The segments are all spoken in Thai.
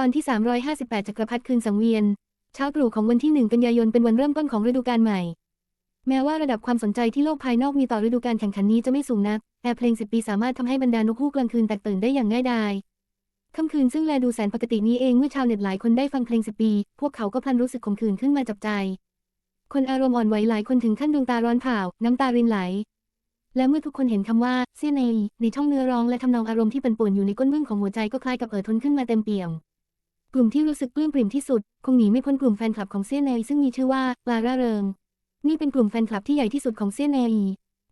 ตอนที่ 358 จักรพรรดิคืนสังเวียน เช้าตรู่ของวันที่ 1 กันยายนเป็นวันเริ่มต้นของฤดูกาลใหม่ แม้ว่าระดับความสนใจที่โลกภายนอกมีต่อฤดูกาลแข่งขันนี้จะไม่สูงนัก แต่เพลงสิบปีสามารถทำให้บรรดานกฮูกกลางคืนแตกตื่นได้อย่างง่ายดายค่ำคืนซึ่งแลดูแสนปกตินี้เองเมื่อชาวเน็ตหลายคนได้ฟังเพลงสิบปี พวกเขาก็พลันรู้สึกขมขื่นขึ้นมาจับใจ คนอารมณ์อ่อนไหวหลายคนถึงขั้นดวงตาร้อนเผาน้ำตารินไหลและเมื่อทุกคนเห็นคำว่าเซี่ยเนในช่องเนื้อร้องและทำนองอารมณ์ที่ปั่นป่วนอยู่ในก้นบึ้งของหัวใจก็คล้ายกับเอ่อทนขึ้นมาเต็มเปี่ยม กลุ่มที่รู้สึกปลื้มปริ่มที่สุด คงหนีไม่พ้นกลุ่มแฟนคลับของเซี่ยเนยซึ่งมีชื่อว่าปลาร่าเริง นี่เป็นกลุ่มแฟนคลับที่ใหญ่ที่สุดของเซี่ยเนย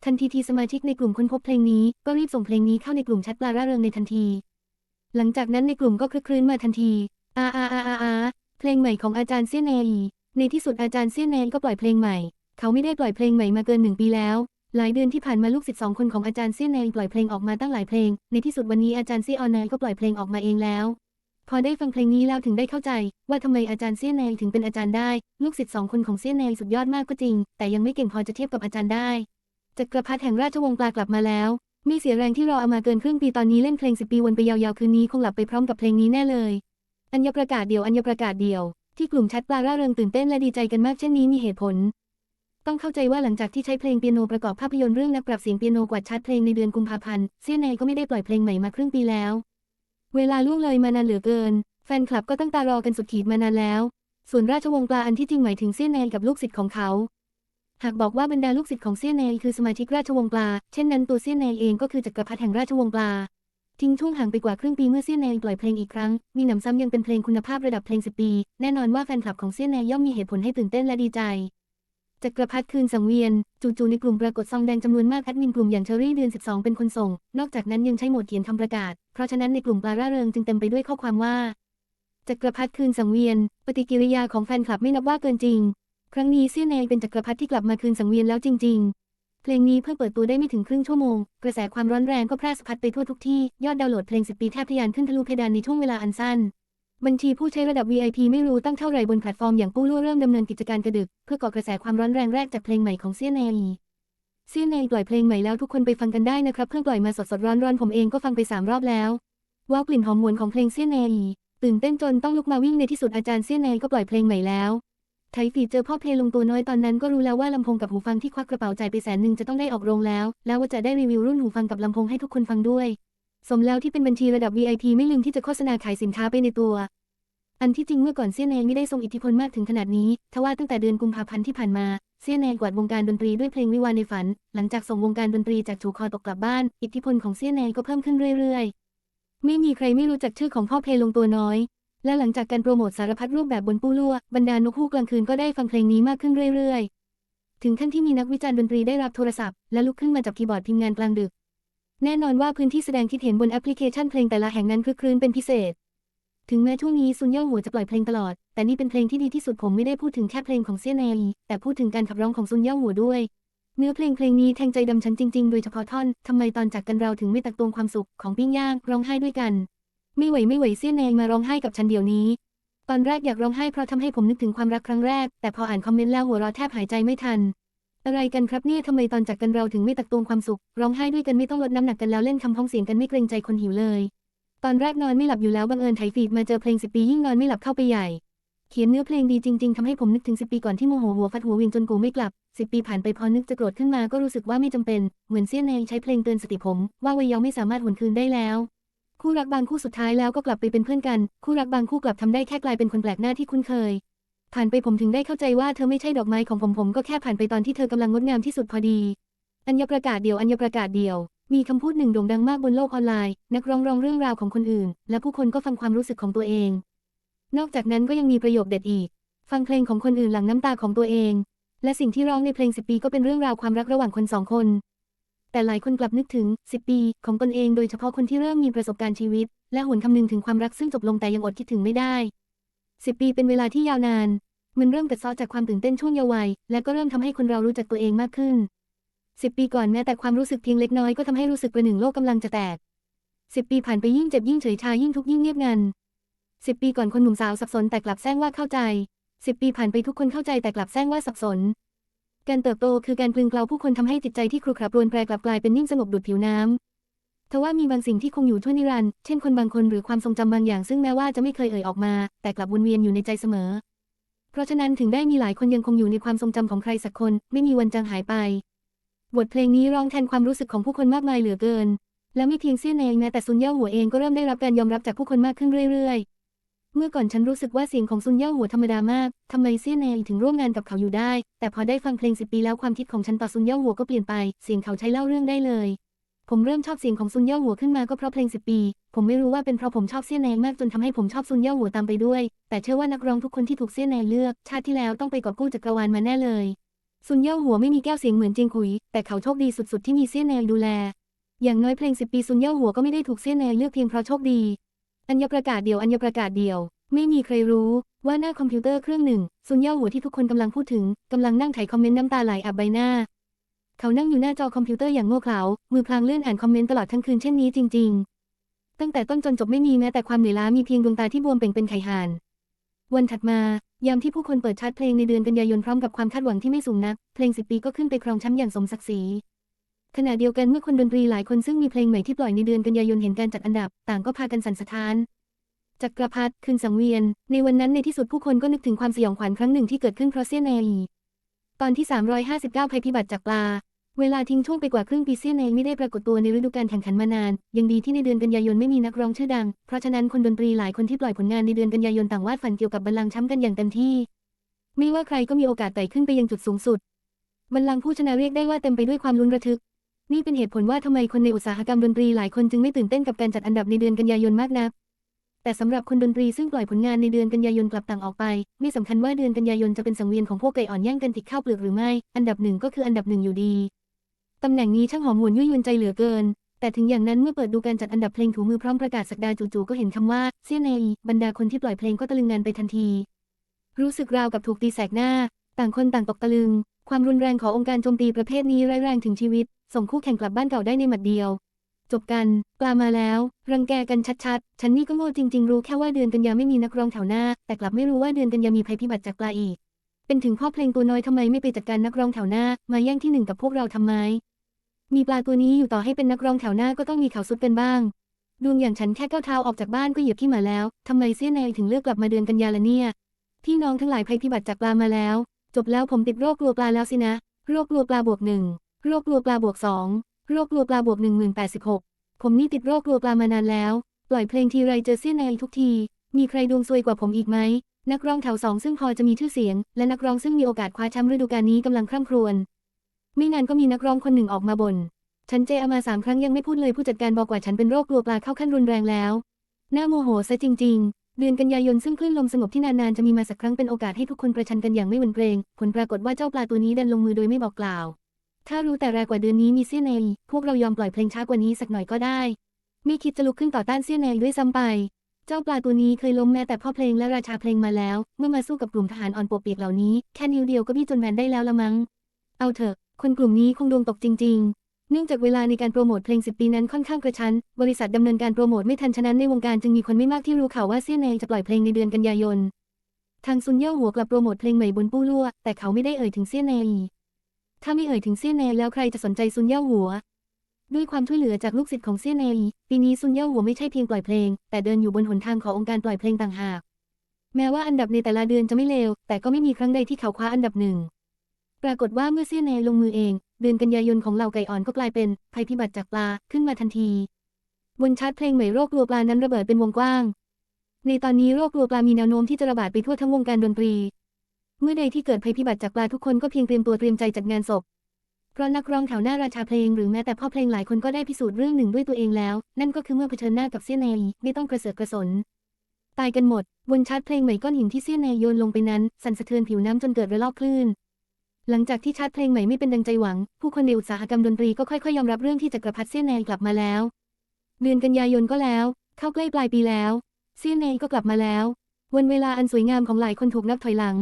ทันทีที่สมาชิกในกลุ่มค้นพบเพลงนี้ ก็รีบส่งเพลงนี้เข้าในกลุ่มแชทปลาร่าเริงในทันที หลังจากนั้นในกลุ่มก็คลึกคลื้นมาทันทีอาอาอาอาอาเพลงใหม่ของอาจารย์เซี่ยเนยในที่สุดอาจารย์เซี่ยเนก็ปล่อยเพลงใหม่ เขาไม่ได้ปล่อยเพลงใหม่มาเกินหนึ่งปีแล้วหลายเดือนที่ผ่านมาลูกศิษย์สองคนของอาจารย์เซี่ยเนปล่อยเพลงออกมาตั้งหลายเพลง ในที่สุดวันนี้อาจารย์เซียออนเนก็ปล่อยเพลงออกมาเองแล้ว พอได้ฟังเพลงนี้แล้วถึงได้เข้าใจ ว่าทำไมอาจารย์เซี่ยเนยถึงเป็นอาจารย์ได้ ลูกศิษย์สองคนของเซี่ยเนยสุดยอดมากก็จริง แต่ยังไม่เก่งพอจะเทียบกับอาจารย์ได้จักรพรรดิแห่งราชวงศ์ปลากลับมาแล้วม่เสียแรงที่รอเอามาเกินครึ่งปีตอนนี้เล่นเพลงสิบปีวนไปยาวๆ คืนนี้คงหลับไปพร้อมกับเพลงนี้แน่เลย อัญญประกาศเดียวอัญญประกาศเดียว ที่กลุ่มแชทปลาร่าเริงตื่นเต้นและดีใจกันมากเช่นนี้มีเหตุผล ต้องเข้าใจว่าหลังจากที่ใช้เพลงเปียโนประกอบภาพยนตร์เรื่องนักปรับเสียงเปียโนกวาดชัดเพลงในเดือนกุมภาพันธ์เซี่ยเนยก็ไม่ได้ปล่อยเพลงใหม่มาครึ่งปีแล้ว เวลาล่วงเลยมานานเหลือเกิน แฟนคลับก็ตั้งตารอกันสุดขีดมานานแล้ว ส่วนราชวงศ์ปลาอันที่จริงหมายถึงเซี่ยเนยกับลูกศิษย์ของเขา หากบอกว่าบรรดาลูกศิษย์ของเซี่ยเนยคือสมาชิกราชวงศ์ปลา เช่นนั้นตัวเซี่ยเนยเองก็คือจักรพรรดิแห่งราชวงศ์ปลา ทิ้งช่วงห่างไปกว่าครึ่งปีเมื่อเซี่ยเนยปล่อยเพลงอีกครั้ง มีหนำซ้ำยังเป็นเพลงคุณภาพระดับเพลงสิบปี แน่นอนว่าแฟนคลับของเซี่ยเนยย่อมมีเหตุผลให้ตื่นเต้นและดีใจ จักรพรรดิคืนสังเวียน จู่ๆในกลุ่มปรากฏซองแดงจำนวนมากแอดมินกลุ่มอย่างเชอรี่เดือน 12 เป็นคนส่ง นอกจากนั้นยังใช้โหมดเขียนคำประกาศ เพราะฉะนั้นในกลุ่มปลาร่าเริงจึงเต็มไปด้วยข้อความว่า จักรพรรดิคืนสังเวียน ปฏิกิริยาของแฟนคลับไม่นับว่าเกินจริง ครั้งนี้เซี่ยเนยเป็นจักรพรรดิที่กลับมาคืนสังเวียนแล้วจริง ๆ เพลงนี้เพิ่งเปิดตัวได้ไม่ถึงครึ่งชั่วโมง กระแสความร้อนแรงก็แพร่สะพัดไปทั่วทุกที่ ยอดดาวน์โหลดเพลง10ปีแทบทะยานขึ้นทะลุเพดานในช่วงเวลาอันสั้น บัญชีผู้ใช้ระดับ VIP ไม่รู้ตั้งเท่าไหร่บนแพลตฟอร์มอย่างปู้ล่วเริ่มดำเนินกิจการกระดึก เพื่อก่อกระแสความร้อนแรงแรกจากเพลงใหม่ของเซี่ยเนยเซี่ยเนยปล่อยเพลงใหม่แล้วทุกคนไปฟังกันได้นะครับ เพิ่งปล่อยมาสดๆร้อนๆผมเองก็ฟังไปสามรอบแล้วว้าวกลิ่นหอมหวนของเพลงเซี่ยเนยตื่นเต้นจนต้องลุกมาวิ่งในที่สุดอาจารย์เซี่ยเนก็ปล่อยเพลงใหม่แล้วไทฟีเจอพ่อเพลงลงตัวน้อยตอนนั้นก็รู้แล้วว่าลำโพงกับหูฟังที่ควักกระเป๋าจ่ายไปแสนหนึ่งจะต้องได้ออกโรงแล้ว แล้วว่าจะได้รีวิวรุ่นหูฟังกับลำโพงให้ทุกคนฟังด้วย สมแล้วที่เป็นบัญชีระดับ VIP ไม่ลืมที่จะโฆษณาขายสินค้าไปในตัว อันที่จริงเมื่อก่อนเซี่ยเนยไม่ได้ทรงอิทธิพลมากถึงขนาดนี้ ทว่าตั้งแต่เดือนกุมภาพันธ์ที่ผ่านมาเซี่ยเนยกวาดวงการดนตรีด้วยเพลงวิวาห์ในฝัน หลังจากส่งวงการดนตรีจากถูคอตกกลับบ้าน อิทธิพลของเซี่ยเนยก็เพิ่มขึ้นเรื่อยๆ ไม่มีใครไม่รู้จักชื่อของพ่อเพลงลงตัวน้อย และหลังจากการโปรโมทสารพัดรูปแบบบนปู้ลั่วบรรดานกฮูกกลางคืนก็ได้ฟังเพลงนี้มากขึ้นเรื่อยๆ ถึงขั้นที่มีนักวิจารณ์ดนตรีได้รับโทรศัพท์และลุกขึ้นมาจับคีย์บอร์ดพิมพ์งานกลางดึก แน่นอนว่าพื้นที่แสดงคิดเห็นบนแอปพลิเคชันเพลงแต่ละแห่งนั้นคลึกครื้นเป็นพิเศษ ถึงแม้ช่วงนี้ซุนเย่าหัวจะปล่อยเพลงตลอด แต่นี่เป็นเพลงที่ดีที่สุดผมไม่ได้พูดถึงแค่เพลงของเซี่ยเนยแต่พูดถึงการขับร้องของซุนเย่าหัวด้วยเนื้อเพลงเพลงนี้แทงใจดำฉันจริงๆ โดยเฉพาะท่อน ทำไมตอนจากกันเราถึงไม่ตักตวงความสุขของปิ้งย่างร้องไห้ด้วยกัน ไม่ไหวไม่ไหวเซี่ยเนยมาร้องไห้กับฉันเดี๋ยวนี้ ตอนแรกอยากร้องไห้เพราะทำให้ผมนึกถึงความรักครั้งแรก แต่พออ่านคอมเมนต์แล้วหัวเราะแทบหายใจไม่ทัน อะไรกันครับเนี่ยทำไมตอนจากกันเราถึงไม่ตักตวงความสุข ร้องไห้ด้วยกันไม่ต้องลดน้ำหนักกันแล้วเล่นคำพ้องเสียงกันไม่เกรงใจคนหิวเลย ตอนแรกนอนไม่หลับอยู่แล้วบังเอิญไถฟีดมาเจอเพลงสิบปียิ่งนอนไม่หลับเข้าไปใหญ่ เขียนเนื้อเพลงดีจริง ๆทำให้ผมนึกถึงสิบปีก่อนที่โมโหหัวฟัดหัวเวียงจนกูไม่กลับสิบปีผ่านไปพอนึกจะโกรธขึ้นมาก็รู้สึกว่าไม่จำเป็น เหมือนเซี่ยนเนยใช้เพลงเตือนสติผม ว่าวัยเยาว์ไม่สามารถหวนคืนได้แล้ว คู่รักบางคู่สุดท้ายแล้วก็กลับไปเป็นเพื่อนกัน คู่รักบางคู่กลับทำได้แค่กลายเป็นคนแปลกหน้าที่คุ้นเคย ผ่านไปผมถึงได้เข้าใจว่าเธอไม่ใช่ดอกไม้ของผมผมก็แค่ผ่านไปตอนที่เธอกำลังงดงามที่สุดพอดี อัญญประกาศเดียวอัญญประกาศเดียว มีคำพูดหนึ่งโด่งดังมากบนโลกออนไลน์ นักร้องร้องเรื่องราวของคนอื่น และผู้คนก็ฟังความรู้สึกของตัวเอง นอกจากนั้นก็ยังมีประโยคเด็ดอีก ฟังเพลงของคนอื่นหลังน้ำตาของตัวเอง และสิ่งที่ร้องในเพลงสิบปีก็เป็นเรื่องราวความรักระหว่างคนสองคน แต่หลายคนกลับนึกถึง10ปี ของตนเองโดยเฉพาะคนที่เริ่มมีประสบการณ์ชีวิต และหวนคำนึงถึงความรักซึ่งจบลงแต่ยังอดคิดถึงไม่ได้10ปีเป็นเวลาที่ยาวนาน มันเริ่มกัดเซาะจากความตื่นเต้นช่วงเยาว์วัย และก็เริ่มทำให้คนเรารู้จักตัวเองมากขึ้น10ปีก่อนแม้แต่ความรู้สึกเพียงเล็กน้อยก็ทำให้รู้สึกประหนึ่งโลกกำลังจะแตก10ปีผ่านไปยิ่งเจ็บยิ่งเฉยชายิ่งทุกข์ยิ่งเงียบงัน10ปีก่อนคนหนุ่มสาวสับสนแต่กลับแซงว่าเข้าใจ10ปีผ่านไปทุกคนเข้าใจแต่กลับแซงว่าสับสน การเติบโตคือการกลืนเกลาผู้คนทำให้จิตใจที่ครุขระรวนแปรกลับกลายเป็นนิ่งสงบดุดผิวน้ทว่ามีบางสิ่งที่คงอยู่ทั่วนิรันดร์เช่นคนบางคนหรือความทรงจำบางอย่างซึ่งแม้ว่าจะไม่เคยเอ่ยออกมา แต่กลับวนเวียนอยู่ในใจเสมอ เพราะฉะนั้นถึงได้มีหลายคนยังคงอยู่ในความทรงจำของใครสักคน ไม่มีวันจางหายไป บทเพลงนี้ร้องแทนความรู้สึกของผู้คนมากมายเหลือเกิน และไม่เพียงเซี่ยนเองแม้แต่ซุนเย่าหัวเองก็เริ่มได้รับการยอมรับจากผู้คนมากขึ้นเรื่อยๆ เมื่อก่อนฉันรู้สึกว่าเสียงของซุนเย่าหัวธรรมดามากทำไมเซี่ยนเองถึงร่วมงานกับเขาอยู่ได้ แต่พอได้ฟังเพลงสิบปีแล้วความคิดของฉันต่อซุนเย่าหัวก็เปลี่ยนไป เสียงเขาใช้เล่าเรื่องได้เลย ผมเริ่มชอบเสียงของซุนเย่าหัวขึ้นมาก็เพราะเพลงสิบปี ผมไม่รู้ว่าเป็นเพราะผมชอบเซี่ยนแนงมากจนทำให้ผมชอบซุนเย่าหัวตามไปด้วย แต่เชื่อว่านักร้องทุกคนที่ถูกเซี่ยนแนงเลือก ชาติที่แล้วต้องไปกอบกู้จักรวาลมาแน่เลย ซุนเย่าหัวไม่มีแก้วเสียงเหมือนจียงขุย แต่เขาโชคดีสุดๆที่มีเซี่ยนแนงดูแล อย่างน้อยเพลงสิบปีซุนเย่าหัวก็ไม่ได้ถูกเซี่ยนแนงเลือกเพียงเพราะโชคดี อัญญประกาศเดียวอัญญประกาศเดียว ไม่มีใครรู้ว่าหน้าคอมพิวเตอร์เครื่องหนึ่งซุนเย่าหัวที่ทุกคนกำลังพูดถึงกำลังนั่งไถคอมเมนต์น้ำตาไหลอาบใบหน้าเขานั่งอยู่หน้าจอคอมพิวเตอร์อย่างโง่เขลา มือพลางเลื่อนอ่านคอมเมนต์ตลอดทั้งคืนเช่นนี้จริง ๆ ตั้งแต่ต้นจนจบไม่มีแม้แต่ความเหนื่อยล้ามีเพียงดวงตาที่บวมเป่งเป็นไข่ห่าน วันถัดมายามที่ผู้คนเปิดชาร์ตเพลงในเดือนกันยายนพร้อมกับความคาดหวังที่ไม่สูงนัก เพลงสิบปีก็ขึ้นไปครองแชมป์อย่างสมศักดิ์ศรีขณะเดียวกันเมื่อคนดนตรีหลายคนซึ่งมีเพลงใหม่ที่ปล่อยในเดือนกันยายนเห็นการจัดอันดับ ต่างก็พากันสั่นสะท้านจักรพรรดิคืนสังเวียน ในวันนั้นในที่สุดผู้คนก็นึกถึงความสยองขวัญครั้งหนึ่งที่เกิดขึ้นเพราะเซียนเนยตอนที่ 359ภัยพิบัติจากปลา เวลาทิ้งช่วงไปกว่าครึ่งปีเซียนเนยไม่ได้ปรากฏตัวในฤดูกาลแข่งขันมานาน ยังดีที่ในเดือนกันยายนไม่มีนักร้องชื่อดัง เพราะฉะนั้นคนดนตรีหลายคนที่ปล่อยผลงานในเดือนกันยายนต่างวาดฝันเกี่ยวกับบัลลังก์แชมป์กันอย่างเต็มที่ ไม่ว่าใครก็มีโอกาสไต่ขึ้นไปยังจุดสูงสุด บัลลังก์ผู้ชนะเรียกได้ว่าเต็มไปด้วยความลุ้นระทึก นี่เป็นเหตุผลว่าทำไมคนในอุตสาหกรรมดนตรีหลายคนจึงไม่ตื่นเต้นกับการจัดอันดับในเดือนกันยายนมากนัก แต่สำหรับคนดนตรีซึ่งปล่อยผลงานในเดือนกันยายนกลับต่างออกไป ไม่สำคัญว่าเดือนกันยายนจะเป็นสังเวียนของพวกไก่อ่อนแย่งกันติดข้าวเปลือกหรือไม่ อันดับหนึ่งก็คืออันดับหนึ่งอยู่ดี ตำแหน่งนี้ช่างหอมหวนยุ่ยยวนใจเหลือเกิน แต่ถึงอย่างนั้นเมื่อเปิดดูการจัดอันดับเพลงถูมือพร้อมประกาศสักดาจู่ๆก็เห็นคำว่าเซียนเนยบรรดาคนที่ปล่อยเพลงก็ตะลึงงานไปทันที รู้สึกราวกับถูกตีแสกหน้า ต่างคนต่างตกตะลึง ความรุนแรงขององค์การโจมตีประเภทนี้ร้ายแรงถึงชีวิต ส่งคู่แข่งกลับบ้านเก่าได้ในหมัดเดียว จบกัน ปลามาแล้ว รังแกกันชัดๆ ฉันนี่ก็โง่จริง ๆ รู้แค่ว่าเดือนกันยาไม่มีนักร้องแถวหน้า แต่กลับไม่รู้ว่าเดือนกันยามีภัยพิบัติจากปลาอีก เป็นถึงพ่อเพลงตัวน้อยทำไมไม่ไปจัดการนักร้องแถวหน้า มาแย่งที่หนึ่งกับพวกเราทำไม มีปลาตัวนี้อยู่ต่อให้เป็นนักร้องแถวหน้าก็ต้องมีเขาสุดเป็นบ้าง ดวงอย่างฉันแค่ก้าวเท้าออกจากบ้านก็เหยียบที่หมาแล้วทำไมเสี้ยนายถึงเลือกกลับมาเดือนกันยาละเนี่ย พี่น้องทั้งหลายภัยพิบัติจากปลามาแล้ว จบแล้วผมติดโรคกลัวปลาแล้วสินะ โรคกลัวปลาบวกหนึ่ง โรคกลัวปลาบวกสอง โรคกลัวปลาบวกหนึ่งหมื่นแปดสิบหกผมนี่ติดโรคกลัวปลามานานแล้ว ปล่อยเพลงทีไรเจอเสี้ยนายทุกที มีใครดวงซวยกว่าผมอีกไหม นักร้องแถวสองซึ่งพอจะมีชื่อเสียง และนักร้องซึ่งมีโอกาสคว้าแชมป์ฤดูกาลนี้กำลังคร่ำครวญไม่นานก็มีนักร้องคนหนึ่งออกมาบ่นฉันเจอมาสามครั้งยังไม่พูดเลยผู้จัดการบอกว่าฉันเป็นโรคกลัวปลาเข้าขั้นรุนแรงแล้วน่าโมโหซะจริง ๆ เดือนกันยายนซึ่งคลื่นลมสงบที่นานๆจะมีมาสักครั้งเป็นโอกาสให้ทุกคนประชันกันอย่างไม่หวั่นเกรงผลปรากฏว่าเจ้าปลาตัวนี้ดันลงมือโดยไม่บอกกล่าว ถ้ารู้แต่แรกกว่าเดือนนี้มีเสี้ยนเนยพวกเรายอมปล่อยเพลงช้ากว่านี้สักหน่อยก็ได้ ไม่คิดจะลุกขึ้นต่อต้านเสี้ยนเนด้วยซ้ำไป เจ้าปลาตัวนี้เคยล้มแม้แต่พ่อเพลงและราชาเพลงมาแล้ว เมื่อมาสู้กับกลุ่มทหารอ่อนปวกเปียกเหล่านี้ แค่นิ้วเดียวก็บี้จนแบนได้แล้วละมั้ง เอาเถอะ คนกลุ่มนี้คงดวงตกจริง ๆ เนื่องจากเวลาในการโปรโมทเพลง 10 ปีนั้นค่อนข้างกระชั้น บริษัทดำเนินการโปรโมทไม่ทันฉะนั้นในวงการจึงมีคนไม่มากที่รู้ข่าวว่าเซี่ยนเนยจะปล่อยเพลงในเดือนกันยายน ทางซุนเย่าหัวกลับโปรโมทเพลงใหม่บนปู้ลั่วแต่เขาไม่ได้เอ่ยถึงเซี่ยนเนยถ้าไม่เอ่ยถึงเซี่ยนเนยแล้วใครจะสนใจซุนเย่าหัว ด้วยความช่วยเหลือจากลูกศิษย์ของเซี่ยนเนยปีนี้ซุนเย่าหัวไม่ใช่เพียงปล่อยเพลง แต่เดินอยู่บนหนทางขององค์การปล่อยเพลงต่างหาก แม้ว่าอันดับในแต่ละเดือนจะไม่เลว แต่ก็ไม่มีครั้งใดที่เขาคว้าอันดับหนึ่ง ปรากฏว่าเมื่อเซี่ยนเนยลงมือเอง เดือนกันยายนของเหล่าไก่อ่อนก็กลายเป็นภัยพิบัติจากปลาขึ้นมาทันที บนชาร์ตเพลงใหม่โรคกลัวปลานั้นระเบิดเป็นวงกว้าง ในตอนนี้โรคกลัวปลามีแนวโน้มที่จะระบาดไปทั่วทั้งวงการดนตรี เมื่อใดที่เกิดภัยพิบัติจากปลาทุกคนก็เพียงเตรียมตัวเตรียมใจจัดงานศพ เพราะนักร้องแถวหน้าราชาเพลงหรือแม้แต่พ่อเพลงหลายคนก็ได้พิสูจน์เรื่องหนึ่งด้วยตัวเองแล้ว นั่นก็คือเมื่อเผชิญหน้ากับเซี่ยนเนไม่ต้องกระเสือกกระสน ตายกันหมด บนชาร์ตเพลงใหม่ก้อนหินที่เซี่ยนเนโยนลงไปนั้น สั่นสะเทือนผิวน้ำจนเกิดระลอกคลื่นหลังจากที่ชาร์ตเพลงใหม่ไม่เป็นดังใจหวัง ผู้คนในอุตสาหกรรมดนตรีก็ค่อยๆยอมรับเรื่องที่จักรพรรดิเซียนเนกลับมาแล้ว เดือนกันยายนก็แล้ว เข้าใกล้ปลายปีแล้ว เซียนเนก็กลับมาแล้ว วันเวลาอันสวยงามของหลายคนถูกนับถอยหลัง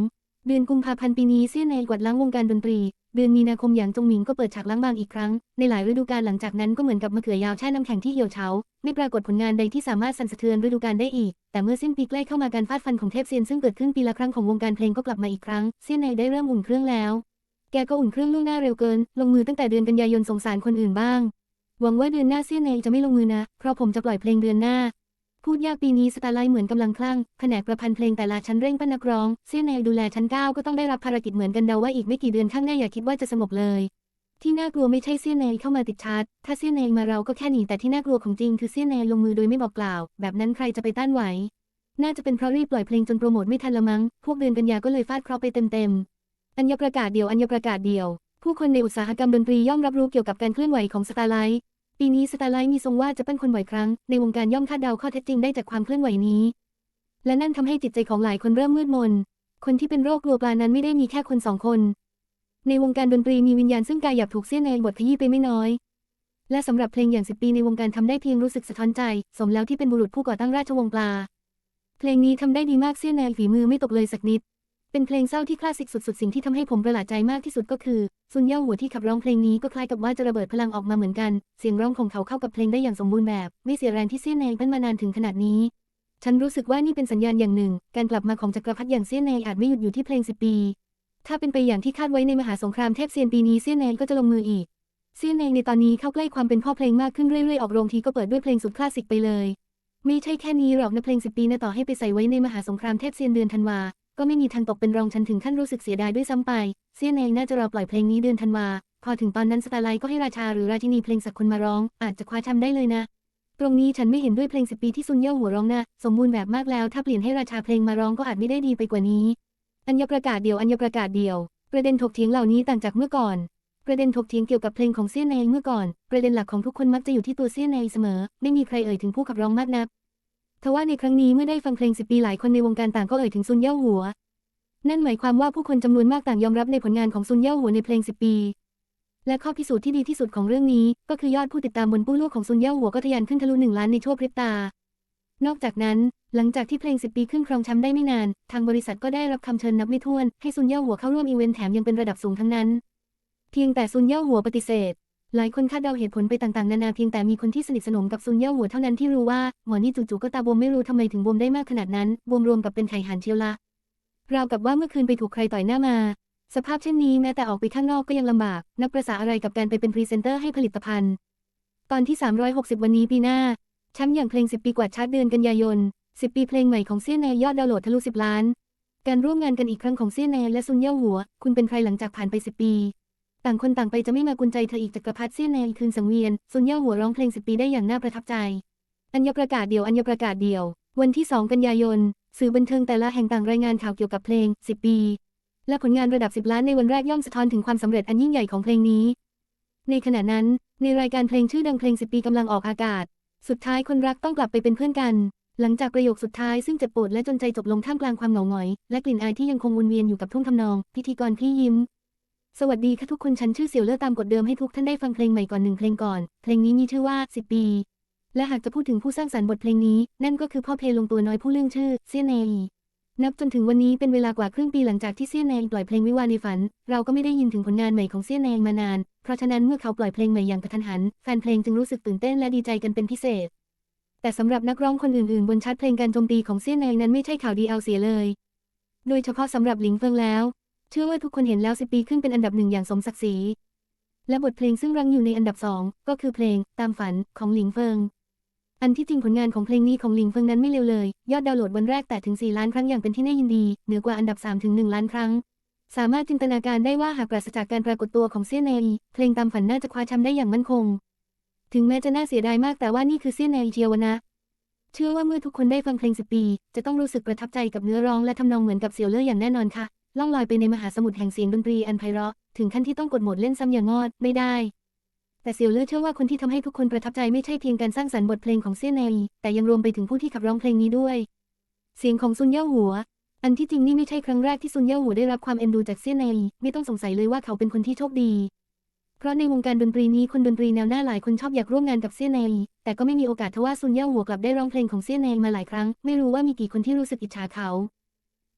เดือนกุมภาพันธ์ปีนี้เซี่ยนเนกวาดล้างวงการดนตรี เดือนมีนาคมหยางจงหมิงก็เปิดฉากล้างบางอีกครั้ง ในหลายฤดูกาลหลังจากนั้นก็เหมือนกับมะเขือยาวแช่น้ำแข็งที่เหี่ยวเฉาไม่ปรากฏผลงานใดที่สามารถสั่นสะเทือนฤดูกาลได้อีก แต่เมื่อสิ้นปีใกล้เข้ามาการฟาดฟันของเทพเซียนซึ่งเกิดขึ้นปีละครั้งของวงการเพลงก็กลับมาอีกครั้งเซี่ยนเนได้เริ่มอุ่นเครื่องแล้ว แกก็อุ่นเครื่องล่วงหน้าเร็วเกิน ลงมือตั้งแต่เดือนกันยายนสงสารคนอื่นบ้างหวังว่าเดือนหน้าเซียนเนจะไม่ลงมือนะ เพราะผมจะปล่อยเพลงเดือนหน้า พูดยากปีนี้สตาร์ไลท์เหมือนกำลังคลั่ง แผนกประพันธ์เพลงแต่ละชั้นเร่งปั้นนักร้องเซียนเนยดูแลชั้นเก้าก็ต้องได้รับภารกิจเหมือนกันเดาว่าอีกไม่กี่เดือนข้างหน้าอย่าคิดว่าจะสงบเลย ที่น่ากลัวไม่ใช่เซียนเนยเข้ามาติดชาร์จถ้าเซียนเนยมาเราก็แค่หนีแต่ที่น่ากลัวของจริงคือเซียนเนยลงมือโดยไม่บอกกล่าว แบบนั้นใครจะไปต้านไหว น่าจะเป็นเพราะรีบปล่อยเพลงจนโปรโมทไม่ทันละมั้ง พวกเดือนกันยาก็เลยฟาดเคราะห์ไปเต็มๆ อัญญประกาศเดียวอัญญประกาศเดียว ผู้คนในอุตสาหกรรมดนตรีย่อมรับรู้เกี่ยวกับการเคลื่อนไหวของสตาร์ไลท์ ปีนี้สตาร์ไลท์มีทรงว่าจะเป็นคนบ่อยครั้ง ในวงการย่อมคาดเดาข้อเท็จจริงได้จากความเคลื่อนไหวนี้ และนั่นทำให้จิตใจของหลายคนเริ่มมืดมน คนที่เป็นโรคกลัวปลานั้นไม่ได้มีแค่คนสองคน ในวงการดนตรีมีวิญญาณซึ่งกายหยาบถูกเสี้ยนในบทขยี้ไปไม่น้อย และสำหรับเพลงอย่างสิบปีในวงการทำได้เพียงรู้สึกสะท้อนใจ สมแล้วที่เป็นบุรุษผู้ก่อตั้งราชวงศ์ปลา เพลงนี้ทำได้ดีมากเสี้ยนในฝีมือไม่ตกเลยสักนิด เป็นเพลงเศร้าที่คลาสสิกสุดๆ สิ่งที่ทำให้ผมประหลาดใจมากที่สุดก็คือ ซุนเย่าหัวที่ขับร้องเพลงนี้ก็คล้ายกับว่าจะระเบิดพลังออกมาเหมือนกัน เสียงร้องของเขาเข้ากับเพลงได้อย่างสมบูรณ์แบบ ไม่เสียแรงที่เสี้ยนในเป็นมานานถึงขนาดนี้ ฉันรู้สึกว่านี่เป็นสัญญาณอย่างหนึ่ง การกลับมาของจักรพรรดิอย่างเซียนเนยอาจไม่หยุดอยู่ที่เพลงสิบปี ถ้าเป็นไปอย่างที่คาดไว้ในมหาสงครามเทพเซียนปีนี้เซียนเนยก็จะลงมืออีกเซียนเนยในตอนนี้เข้าใกล้ความเป็นพ่อเพลงมากขึ้นเรื่อยๆ ออกโรงทีก็เปิดด้วยเพลงสุดคลาสสิกไปเลย ไม่ใช่แค่นี้หรอกนะเพลงสิบปีนะต่อให้ไปใส่ไว้ในมหาสงครามเทพเซียนเดือนธันวา ก็ไม่มีทางตกเป็นรองฉันถึงขั้นรู้สึกเสียดายด้วยซ้ำไป เซียนเนยน่าจะรอปล่อยเพลงนี้เดือนธันวา พอถึงตอนนั้นสตาร์ไลท์ก็ให้ราชาหรือราชินีเพลงสักคนมาร้อง อาจจะคว้าแชมป์ได้เลยนะ ตรงนี้ฉันไม่เห็นด้วยเพลงสิบปีที่ซุนเย่าหัวร้องนะ สมบูรณ์แบบมากแล้ว ถ้าเปลี่ยนให้ราชาเพลงมาร้องก็อาจไม่ได้ดีไปกว่านี้ อัญญประกาศเดียวอัญญประกาศเดียว ประเด็นถกเถียงเหล่านี้ต่างจากเมื่อก่อนประเด็นถกเถียงเกี่ยวกับเพลงของเซียนในเมื่อก่อน ประเด็นหลักของทุกคนมักจะอยู่ที่ตัวเซียนในเสมอ ไม่มีใครเอ่ยถึงผู้ขับร้องมากนัก ทว่าในครั้งนี้เมื่อได้ฟังเพลงสิบปีหลายคนในวงการต่างก็เอ่ยถึงซุนเย่าหัว นั่นหมายความว่าผู้คนจำนวนมากต่างยอมรับในผลงานของซุนเย่าหัวในเพลงสิบปี และข้อพิสูจน์ที่ดีที่สุดของเรื่องนี้ ก็คือยอดผู้ติดตามบนปู้ลูกของซุนเย่าหัวก็ทะยานขึ้นทะลุหนึ่งล้านในชั่วพริบตา นอกจากนั้น หลังจากที่เพลงสิบปีขึ้นครองแชมป์ได้ไม่นาน ทางบริษัทก็ได้รับคำเชิญนับไม่ถ้วนให้ซุนเย่าหัวเข้าร่วมอีเวนต์แถมยังเป็นระดับสูงทั้งนั้น เพียงแต่ซุนเย่าหัวปฏิเสธ หลายคนคาดเดาเหตุผลไปต่างๆ นานาเพียงแต่มีคนที่สนิทสนมกับซุนเย่าหัวเท่านั้นที่รู้ว่าหมอนี่จู่ๆก็ตาบวมไม่รู้ทำไมถึงบวมได้มากขนาดนั้นบวมรวมกับเป็นไข่หันเชียวละราวกับว่าเมื่อคืนไปถูกใครต่อยหน้ามา สภาพเช่นนี้แม้แต่ออกไปข้างนอกก็ยังลำบาก นับประษาอะไรกับการไปเป็นพรีเซนเตอร์ให้ผลิตภัณฑ์ ตอนที่ 360 วันนี้ปีหน้าแชมป์อย่างเพลง 10 ปีกว่าชาร์ตเดือนกันยายน 10 ปีเพลงใหม่ของเซียนแนยอดดาวน์โหลดทะลุ 10 ล้าน การร่วมงานกันอีกครั้งของเซียนแนและซุนเย่าหัว คุณเป็นใครหลังจากผ่านไป 10 ปี ต่างคนต่างไปจะไม่มากุญใจเธออีกจักรพรรดิเซียนแนคืนสังเวียนซุนเย่าหัวร้องเพลง10ปีได้อย่างน่าประทับใจ อัญญประกาศเดียวอัญญประกาศเดียว วันที่ 2 กันยายน สื่อบันเทิงแต่ละแห่งต่างรายงานข่าวเกี่ยวกับเพลง 10 ปี และผลงานระดับ 10 ล้านในวันแรกย่อมสะท้อนถึงความสำเร็จอันยิ่งใหญ่ของเพลงนี้ ในขณะนั้น ในรายการเพลงชื่อดังเพลง 10 ปีกำลังออกอากาศ สุดท้ายคนรักต้องกลับไปเป็นเพื่อนกัน หลังจากประโยคสุดท้ายซึ่งเจ็บปวดและจนใจจบลงท่ามกลางความเหงาหงอย และกลิ่นอายที่ยังคงวนเวียนอยู่กับทุ่งทำนอง พิธีกรพี่ยิ้ม สวัสดีค่ะทุกคนฉันชื่อเสี่ยวเล่อตามกฎเดิมให้ทุกท่านได้ฟังเพลงใหม่ก่อนหนึ่งเพลงก่อน เพลงนี้มีชื่อว่า 10 ปี และหากจะพูดถึงผู้สร้างสรรค์บทเพลงนี้ นั่นก็คือพ่อเพลงลงตัวน้อยผู้เรื่องชื่อเซียนเนยนับจนถึงวันนี้เป็นเวลากว่าครึ่งปีหลังจากที่เซียนเนยปล่อยเพลงวิวาในฝัน เราก็ไม่ได้ยินถึงผลงานใหม่ของเซียนเนยมานาน เพราะฉะนั้นเมื่อเขาปล่อยเพลงใหม่อย่างกระทันหันแฟนเพลงจึงรู้สึกตื่นเต้นและดีใจกันเป็นพิเศษ แต่สำหรับนักร้องคนอื่นๆ บนชาร์ตเพลงการโจมตีของเซียนเนยนั้นไม่ใช่ข่าวดีเอาเสียเลย โดยเฉพาะสำหรับหลิงเฟิงแล้ว เชื่อว่าทุกคนเห็นแล้วสิปีขึ้นเป็นอันดับหนึ่งอย่างสมศักดิ์ศรี และบทเพลงซึ่งรังอยู่ในอันดับสองก็คือเพลงตามฝันของหลิงเฟิง อันที่จริงผลงานของเพลงนี้ของหลิงเฟิงนั้นไม่เลวเลย ยอดดาวน์โหลดวันแรกแต่ถึง 4 ล้านครั้งอย่างเป็นที่น่ายินดี เหนือกว่าอันดับ3ถึง1ล้านครั้ง สามารถจินตนาการได้ว่าหากปราศจากการปรากฏตัวของเซียนเนยเพลงตามฝันน่าจะคว้าแชมป์ได้อย่างมั่นคง ถึงแม้จะน่าเสียดายมากแต่ว่านี่คือเซียนเนยเจียวนะเชื่อว่าเมื่อทุกคนได้ฟังเพลงสิบปี จะต้องรู้สึกประทับใจกับเนื้อร้องและทำนองเหมือนกับเสี่ยวเล่ออย่างแน่นอนค่ะ ล่องลอยไปในมหาสมุทรแห่งเสียงดนตรีอันไพเราะ ถึงขั้นที่ต้องกดโหมดเล่นซ้ำอย่างงอดไม่ได้ แต่เสี่ยวเล่อเชื่อว่าคนที่ทำให้ทุกคนประทับใจไม่ใช่เพียงการสร้างสรรค์บทเพลงของเซี่ยนเนยแต่ยังรวมไปถึงผู้ที่ขับร้องเพลงนี้ด้วย เสียงของซุนเย่าหัว อันที่จริงนี่ไม่ใช่ครั้งแรกที่ซุนเย่าหัวได้รับความเอ็นดูจากเซี่ยนเนยไม่ต้องสงสัยเลยว่าเขาเป็นคนที่โชคดี เพราะในวงการดนตรีนี้คนดนตรีแนวหน้าหลายคนชอบอยากร่วมงานกับเซี่ยนเนยแต่ก็ไม่มีโอกาสทว่าซุนเย่าหัวกลับได้ร้องเพลงของเซี่ยนเนยมาหลายครั้ง ไม่รู้ว่ามีกี่คนที่รู้สึกอิจฉาเขา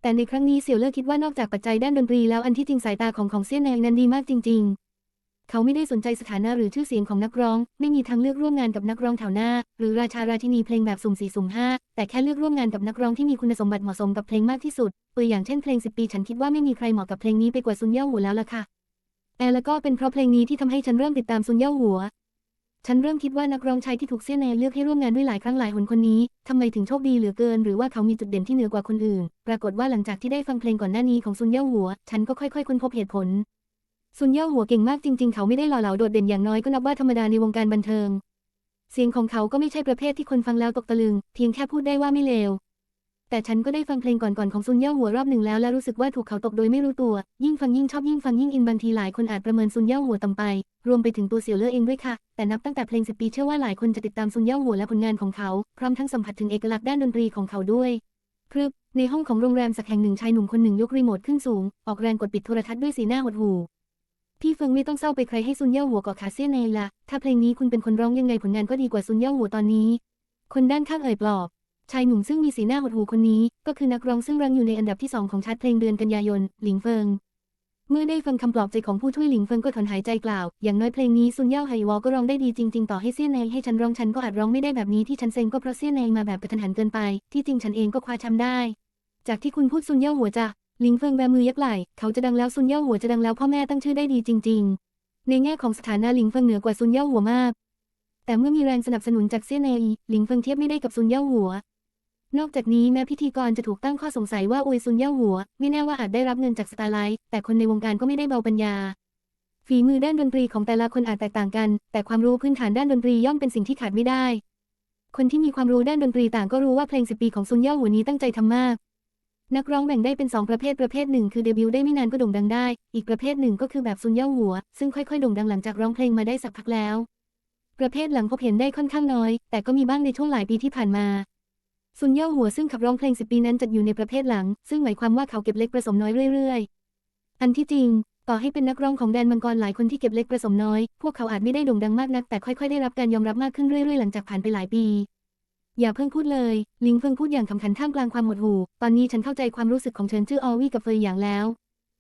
แต่ในครั้งนี้เสี่ยวเล่อคิดว่านอกจากปัจจัยด้านดนตรีแล้วอันที่จริงสายตาของของเซี่ยนเนยนั้นดีมากจริง ๆ เขาไม่ได้สนใจสถานะหรือชื่อเสียงของนักร้อง ไม่มีทางเลือกร่วมงานกับนักร้องแถวหน้า หรือราชาราชินีเพลงแบบสุ่มสี่สุ่มห้าแต่แค่เลือกร่วมงานกับนักร้องที่มีคุณสมบัติเหมาะสมกับเพลงมากที่สุดตัวอย่างเช่นเพลงสิบปีฉันคิดว่าไม่มีใครเหมาะกับเพลงนี้ไปกว่าซุนเย่าหัวแล้วล่ะค่ะแต่แล้วก็เป็นเพราะเพลงนี้ที่ทำให้ฉันเริ่มติดตามซุนเย่าหัว ฉันเริ่มคิดว่านักร้องชายที่ถูกเซียนแนเลือกให้ร่วมงานด้วยหลายครั้งหลายหนคนนี้ทำไมถึงโชคดีเหลือเกิน หรือว่าเขามีจุดเด่นที่เหนือกว่าคนอื่น ปรากฏว่าหลังจากที่ได้ฟังเพลงก่อนหน้านี้ของซุนเย่าหัว ฉันก็ค่อยๆค้นพบเหตุผล ซุนเย่าหัวเก่งมากจริง ๆ เขาไม่ได้หล่อเหลาโดดเด่นอย่างน้อยก็นับว่าธรรมดาในวงการบันเทิง เสียงของเขาก็ไม่ใช่ประเภทที่คนฟังแล้วตกตะลึง เพียงแค่พูดได้ว่าไม่เลว แต่ฉันก็ได้ฟังเพลงก่อนๆของซุนเย่าหัวรอบหนึ่งแล้วและรู้สึกว่าถูกเขาตกโดยไม่รู้ตัว ยิ่งฟังยิ่งชอบยิ่งฟังยิ่งอินบางทีหลายคนอาจประเมินซุนเย่าหัวต่ำไป รวมไปถึงตัวเสี่ยวเล่อเองด้วยค่ะ แต่นับตั้งแต่เพลงสิบปีเชื่อว่าหลายคนจะติดตามซุนเย่าหัวและผลงานของเขา พร้อมทั้งสัมผัสถึงเอกลักษณ์ด้านดนตรีของเขาด้วยพรึบในห้องของโรงแรมสักแห่งหนึ่งชายหนุ่มคนหนึ่งยกรีโมทขึ้นสูง ออกแรงกดปิดโทรทัศน์ด้วยสีหน้าหดหู่พี่เฟิงไม่ต้องเศร้าไปใครให้ซุนเย่าหัวกาะขาเซี่ยนเองละถ้าเพลงนี้คุณเป็นคนร้องยังไงผลงานก็ดีกว่าซุนเย่าหัวตอนนี้ คนด้านข้างเอ่ยปลอบ ชายหนุ่มซึ่งมีสีหน้าหดหู่คนนี้ ก็คือนักร้องซึ่งรังอยู่ในอันดับที่สองของชาร์ตเพลงเดือนกันยายน หลิงเฟิง เมื่อได้ฟังคำปลอบใจของผู้ช่วยหลิงเฟิงก็ถอนหายใจกล่าว อย่างน้อยเพลงนี้ซุนเย่าไหวอก็ร้องได้ดีจริง ๆ ต่อให้เซี่ยนแนงให้ฉันร้องฉันก็อาจร้องไม่ได้แบบนี้ที่ฉันเซ็งก็เพราะเซี่ยนแนงมาแบบกระทันหันเกินไป ที่จริงฉันเองก็คว้าแชมป์ได้ จากที่คุณพูดซุนเย่าหัวจะหลิงเฟิงแบมือยักไหล่เขาจะดังแล้วซุนเย่าหัวจะดังแล้วพ่อแม่ตั้งชื่อได้ดีจริง ๆ ในแง่ของสถานะหลิงเฟิงเหนือกว่าซุนเย่าหัวมากแต่เมื่อมีแรงสนับสนุนจากเซี่ยนแนหลิงเฟิงเทียบไม่ได้กับซุนเย่าหัว นอกจากนี้แม้พิธีกรจะถูกตั้งข้อสงสัยว่าอวยซุนเย่าหัว ไม่แน่ว่าอาจได้รับเงินจากสตาร์ไลท์แต่คนในวงการก็ไม่ได้เบาปัญญา ฝีมือด้านดนตรีของแต่ละคนอาจแตกต่างกัน แต่ความรู้พื้นฐานด้านดนตรีย่อมเป็นสิ่งที่ขาดไม่ได้ คนที่มีความรู้ด้านดนตรีต่างก็รู้ว่าเพลงสิบปีของซุนเย่าหัวนี้ตั้งใจทำมาก นักร้องแบ่งได้เป็นสองประเภทประเภทหนึ่งคือเดบิวต์ได้ไม่นานก็โด่งดังได้ อีกประเภทหนึ่งก็คือแบบซุนเย่าหัว ซึ่งค่อยๆโด่งดังหลังจากร้องเพลงมาได้สักพักแล้ว ประเภทหลังพบเห็นได้ค่อนข้างน้อย แต่ก็มีบ้างในช่วงหลายปีที่ผ่านมา ซุนเย่าหัวซึ่งขับร้องเพลงสิบปีนั้นจัดอยู่ในประเภทหลัง ซึ่งหมายความว่าเขาเก็บเล็กผสมน้อยเรื่อยๆ อันที่จริง ต่อให้เป็นนักร้องของแดนมังกรหลายคนที่เก็บเล็กผสมน้อย พวกเขาอาจไม่ได้โด่งดังมากนัก แต่ค่อยๆได้รับการยอมรับมากขึ้นเรื่อยๆ หลังจากผ่านไปหลายปี อย่าเพิ่งพูดเลย ลิงเฟิงพูดอย่างขำขันท่ามกลางความหดหู่ ตอนนี้ฉันเข้าใจความรู้สึกของเฉินจื้อออวี่กับเฟยหยางแล้ว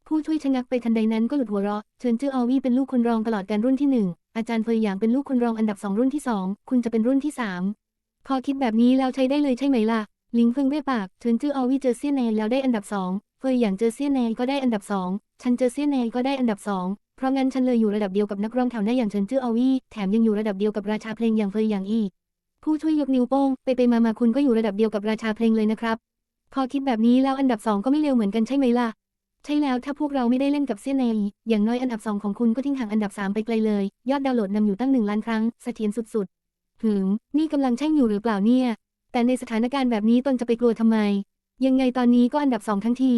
ผู้ช่วยชะงักไปทันใดนั้นก็หลุดหัวเราะเฉินจื้อออวี่เป็นลูกคนรองตลอดการรุ่นที่หนึ่งอาจารย์เฟยหยางเป็นลูกคนรองอันดับสองรุ่นที่สองคุณจะเป็นรุ่นที่สาม พอคิดแบบนี้แล้วใช้ได้เลยใช่ไหมล่ะ ลิงเฟิงเบ้ปากเฉินจื้ออวี่เจอเซียนแนนแล้วได้อันดับสองเฟยหยางเจอเซียนแนนก็ได้อันดับสองฉันเจอเซียนแนนก็ได้อันดับสองเพราะงั้นฉันเลยอยู่ระดับเดียวกับนักร้องแถวหน้าอย่างเฉินจื้ออวี่แถมยังอยู่ระดับเดียวกับราชาเพลงอย่างเฟยหยางอีกผู้ช่วยยกนิ้วโป้งไปไปมามาคุณก็อยู่ระดับเดียวกับราชาเพลงเลยนะครับ พอคิดแบบนี้แล้วอันดับสองก็ไม่เร็วเหมือนกันใช่ไหมล่ะใช่แล้วถ้าพวกเราไม่ได้เล่นกับเซียนแนอย่างน้อยอันดับสองของคุณก็ทิ้งห่างอันดับสามไปไกลเลย ยอดดาวน์โหลดนำอยู่ตั้งหนึ่งล้านครั้งเสถียรสุด หืม นี่กำลังแช่งอยู่หรือเปล่าเนี่ย แต่ในสถานการณ์แบบนี้ตนจะไปกลัวทำไม ยังไงตอนนี้ก็อันดับสองทั้งที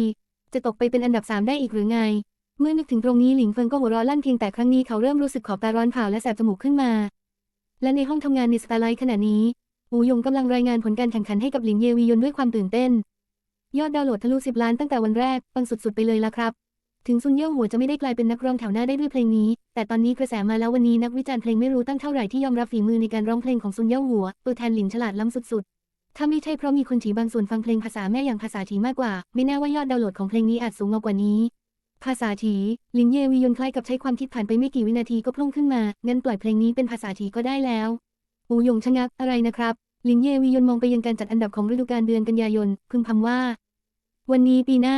จะตกไปเป็นอันดับสามได้อีกหรือไง เมื่อนึกถึงตรงนี้หลิงเฟิงก็หัวเราะลั่นเพียงแต่ครั้งนี้เขาเริ่มรู้สึกขอบตาร้อนเผาและแสบจมูกขึ้นมา และในห้องทำงานในสตาร์ไลท์ขณะนี้อูหยงกำลังรายงานผลการแข่งขันให้กับหลิงเยวียนด้วยความตื่นเต้น ยอดดาวน์โหลดทะลุ 10 ล้านตั้งแต่วันแรก ปังสุดๆไปเลยละครับ ถึงซุนเย่หัวจะไม่ได้กลายเป็นนักร้องแถวหน้าได้ด้วยเพลงนี้ แต่ตอนนี้กระแสมาแล้ววันนี้นักวิจารณ์เพลงไม่รู้ตั้งเท่าไหร่ที่ยอมรับฝีมือในการร้องเพลงของซุนเย่หัว ตัวแทนหลิงฉลาดล้ำสุดๆ ถ้าไม่ใช่เพราะมีคนฉีบางส่วนฟังเพลงภาษาแม่อย่างภาษาฉีมากกว่า ไม่แน่ว่ายอดดาวน์โหลดของเพลงนี้อาจสูงกว่านี้ ภาษาฉีหลิงเยวียนคล้ายกับใช้ความคิดผ่านไปไม่กี่วินาทีก็พุ่งขึ้นมา งั้นปล่อยเพลงนี้เป็นภาษาฉีก็ได้แล้ว อูหยงชะงักอะไรนะครับ หลิงเยวียนมองไปยังการจัดอันดับของฤดูกาลเดือนกันยายนพึมพำว่า วันนี้ปีหน้า